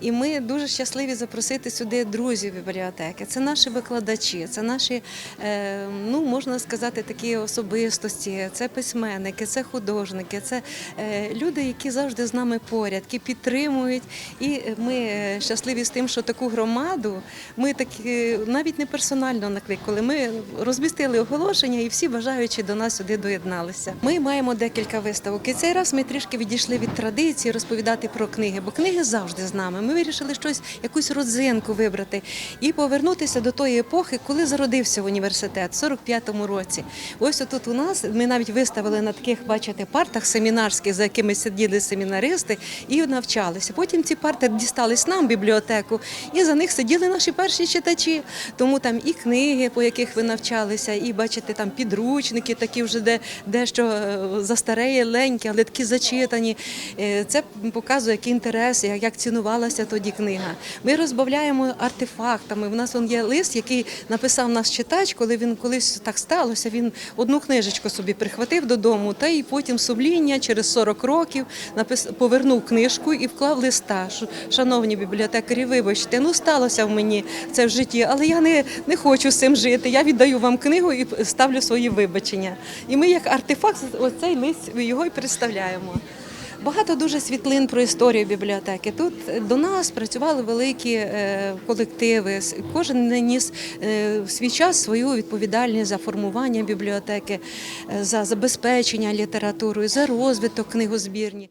І ми дуже щасливі запросити сюди друзів бібліотеки. Це наші викладачі, це наші, е, ну можна сказати, такі особистості, це письменники, це художники, це е, люди, які завжди з нами поряд, які підтримують. І ми е, щасливі з тим, що таку громаду ми так е, навіть не персонально накликали. Ми розмістили оголошення, і всі бажаючі до нас сюди доєдналися. Ми маємо декілька виставок. І цей раз ми трішки відійшли від традиції розповідати про книги, бо книги завжди з нами. Ми вирішили щось, якусь родзинку вибрати і повернутися до тої епохи, коли зародився університет в 45-му році. Ось тут у нас ми навіть виставили на таких, бачите, партах семінарських, за якими сиділи семінаристи і навчалися. Потім ці парти дістались нам бібліотеку, і за них сиділи наші перші читачі. Тому там і книги, по яких ви навчалися, і бачите, там підручники, такі вже де дещо е, застарелі, ленькі, але такі зачитані. Е, Це показує, який інтерес, як як цінувалася тоді книга. Ми розбавляємо артефактами. У нас он є лист, який написав наш читач, коли він колись так сталося. Він одну книжечку собі прихватив додому, та і потім сумління через 40 років напис... повернув книжку і вклав листа. Шановні бібліотекарі, вибачте, ну сталося в мені це в житті, але я не, не хочу з цим жити. Я віддаю вам книгу і ставлю свої вибачення. І ми, як артефакт, оцей лист його і представляємо. Багато дуже світлин про історію бібліотеки. Тут до нас працювали великі е, колективи. Кожен ніс е, в свій час свою відповідальність за формування бібліотеки, е, за забезпечення літературою, за розвиток книгозбірні.